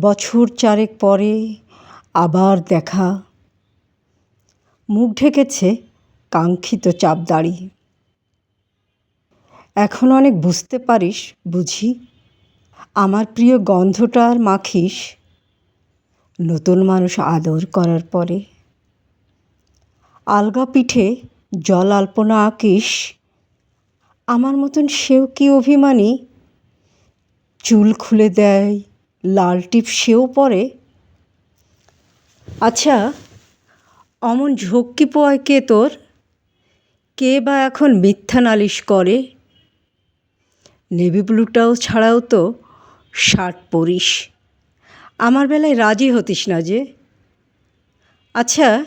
বছর চারেক পরে আবার দেখা। মুখ ঢেকেছে কাঙ্ক্ষিত চাপ চাপদাড়ি এখন অনেক বুঝতে পারিস, বুঝি? আমার প্রিয় গন্ধটা আর মাখিস নতুন মানুষ আদর করার পরে। আলগা পিঠে জল আলপনা আঁকিস। আমার মতন সেও কি অভিমানী? চুল খুলে দেয় লাল টিপ সেও পরে। আচ্ছা অমন ঝক্কি পোয়ায় কে তোর? কে বা এখন মিথ্যা নালিশ করে? নেভি ব্লুটাও ছাড়াও তো শার্ট পরিস। আমার বেলায় রাজি হতিস না যে। আচ্ছা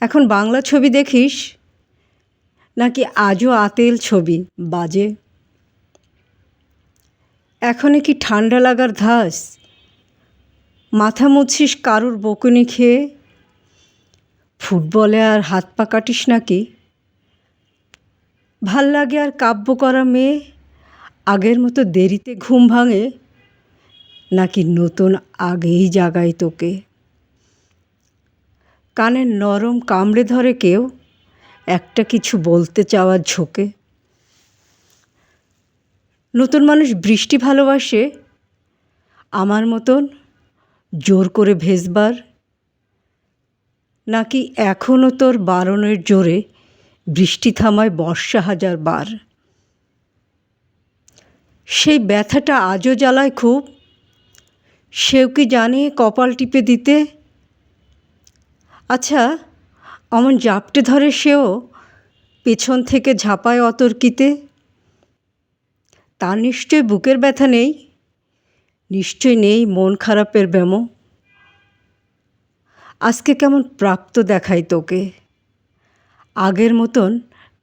এখন বাংলা ছবি দেখিস? নাকি আজও আতেল ছবি বাজে? এখনে কি ঠান্ডা লাগার ধাস? মাথা মুছিস কারুর বকুনি খেয়ে? ফুটবলে আর হাত পা কাটিস নাকি? ভালো লাগে আর কাব্য করা মেয়ে? আগের মতো দেরিতে ঘুম ভাঙে? নাকি নতুন আগেই জাগায় তোকে? কানের নরম কামড়ে ধরে কেউ? একটা কিছু বলতে চাওয়ার ঝোঁকে? নতুন মানুষ বৃষ্টি ভালোবাসে? আমার মতন জোর করে ভেজবার? নাকি এখনও তোর বারণের জোরে বৃষ্টি থামায় বর্ষা হাজার বার? সেই ব্যথাটা আজও জ্বালায় খুব। সেও কি জানে কপাল টিপে দিতে? আচ্ছা অমন জাপটে ধরে সেও পেছন থেকে ঝাঁপায় অতর্কিতে? তার নিশ্চয় বুকের ব্যথা নেই? নিশ্চয় নেই মন খারাপের ব্যামো। আজকে কেমন প্রাপ্ত দেখাই তোকে। আগের মতন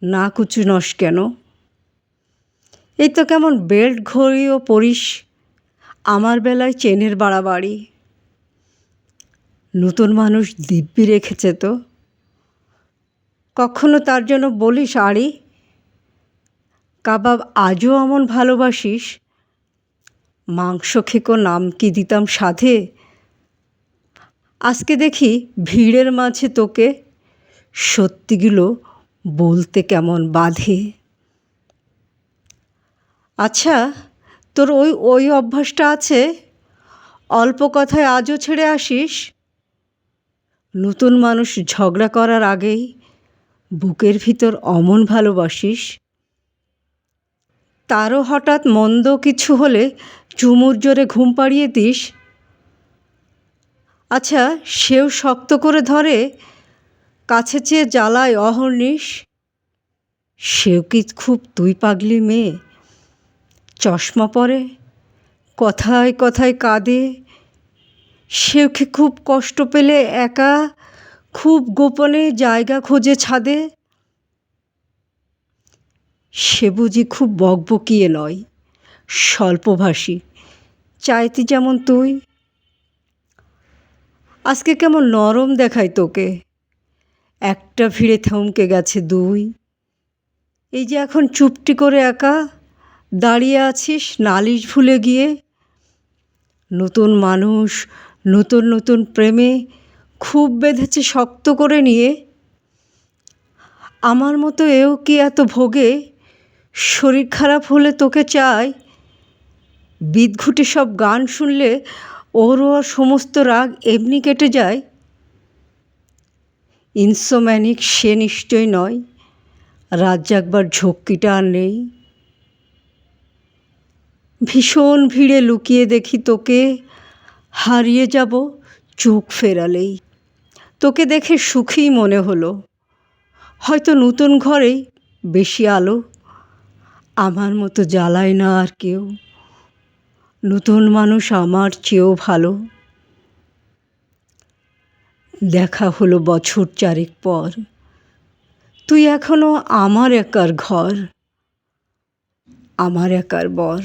না কুচু নস কেন? এই তো কেমন বেল্ট ঘড়িও পরিস, আমার বেলায় চেনের বাড়াবাড়ি। নতুন মানুষ দিব্যি রেখেছে তো। কখনো তার জন্য বলিস, আড়ি, কাবাব আজও এমন ভালোবাসিস মাংস খেকো নাম কি দিতাম সাধে? আজকে দেখি ভিড়ের মাঝে তোকে সত্যিগুলো বলতে কেমন বাধে। আচ্ছা তোর ওই ওই অভ্যাসটা আছে? অল্প কথায় আজও ছেড়ে আসিস? নতুন মানুষ ঝগড়া করার আগেই বুকের ভিতর অমন ভালোবাসিস? তারও হঠাৎ মন্দ কিছু হলে চুমুর জোরে ঘুম পাড়িয়ে দিস। আচ্ছা সেও শক্ত করে ধরে, কাছে চেয়ে জ্বালায় অহর্নিশ সেও কি খুব তুই পাগলি মেয়ে? চশমা পরে, কথায় কথায় কাঁদে। সেও কি খুব কষ্ট পেলে একা, খুব গোপনে জায়গা খোঁজে ছাদে? সে বুঝি খুব বকবকিয়ে নয় স্বল্পভাষী, চাইতি যেমন তুই। আজকে কেমন নরম দেখায় তোকে। একটা ভিড়ে থমকে গেছে দুই। এই যে এখন চুপটি করে একা, দাঁড়িয়ে আছিস নালিশ ভুলে গিয়ে। নতুন মানুষ, নতুন নতুন প্রেমে খুব বেঁধেছে শক্ত করে নিয়ে। আমার মতো এও কি এত ভোগে? শরীর খারাপ হলে তোকে চাই। বিদঘুটে সব গান শুনলে ওর আর সমস্ত রাগ এমনি কেটে যায়। ইনসোম্যানিক সে নিশ্চয় নয়, রাত জাগবার ঝক্কিটা আর নেই। ভীষণ ভিড়ে লুকিয়ে দেখি তোকে, হারিয়ে যাব চোখ ফেরালেই। তোকে দেখে সুখী মনে হলো, হয়তো নতুন ঘরেই বেশি আলো আমার মতো জ্বালায় না আর কেউ। নতুন মানুষ আমার চেয়েও ভালো। দেখা হলো বছর চারেক পর। তুই এখনও আমার একার ঘর, আমার একার বর।